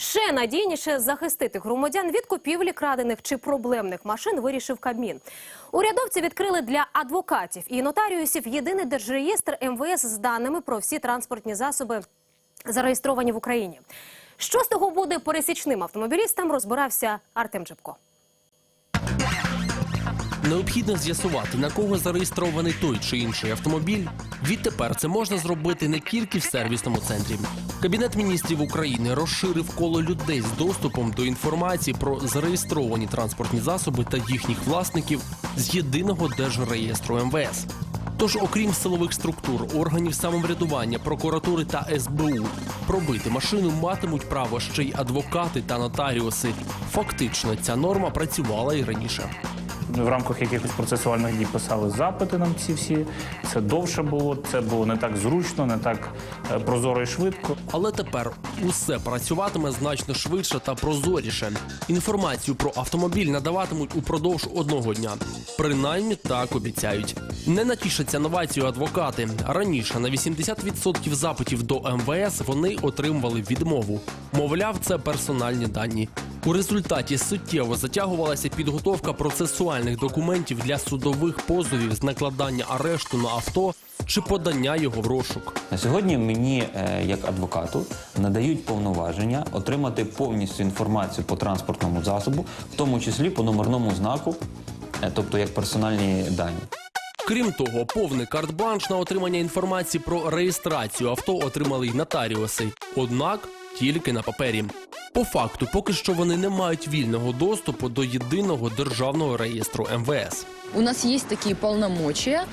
Ще надійніше захистити громадян від купівлі крадених чи проблемних машин вирішив Кабмін. Урядовці відкрили для адвокатів і нотаріусів єдиний держреєстр МВС з даними про всі транспортні засоби, зареєстровані в Україні. Що з того буде пересічним автомобілістам, розбирався Артем Джебко. Необхідно з'ясувати, на кого зареєстрований той чи інший автомобіль. Відтепер це можна зробити не тільки в сервісному центрі. Кабінет міністрів України розширив коло людей з доступом до інформації про зареєстровані транспортні засоби та їхніх власників з єдиного держреєстру МВС. Тож, окрім силових структур, органів самоврядування, прокуратури та СБУ, пробити машину матимуть право ще й адвокати та нотаріуси. Фактично, ця норма працювала і раніше. В рамках якихось процесуальних дій писали запити нам ці всі. Це довше було, це було не так зручно, не так е, прозоро і швидко. Але тепер усе працюватиме значно швидше та прозоріше. Інформацію про автомобіль надаватимуть упродовж одного дня. Принаймні так обіцяють. Не натішаться новацією адвокати. Раніше на 80% запитів до МВС вони отримували відмову. Мовляв, це персональні дані. У результаті суттєво затягувалася підготовка процесуальних документів для судових позовів з накладання арешту на авто чи подання його в розшук. На сьогодні мені, е, як адвокату, надають повноваження отримати повністю інформацію по транспортному засобу, в тому числі по номерному знаку, е, тобто як персональні дані. Крім того, повний карт-бланш на отримання інформації про реєстрацію авто отримали й нотаріуси. Однак тільки на папері. По факту, поки що вони не мають вільного доступу до єдиного державного реєстру МВС. У нас є такі полномочия,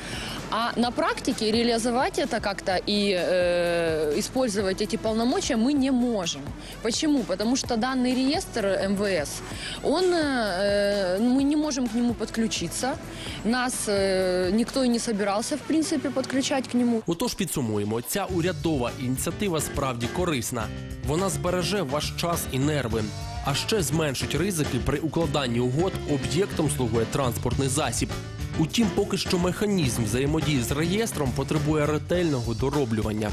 а на практике реализовать это как-то и э, использовать эти полномочия мы не можем. Почему? Потому что данный реестр МВС, он, э, мы не можем к нему подключиться. Нас э, никто и не собирался, в принципе, подключать к нему. Отож, підсумуємо, ця урядова ініціатива справді корисна. Вона збереже ваш час і нерви, а ще зменшить ризики при укладанні угод об'єктом слугує транспортний засіб. Утім, поки що механізм взаємодії з реєстром потребує ретельного дороблювання.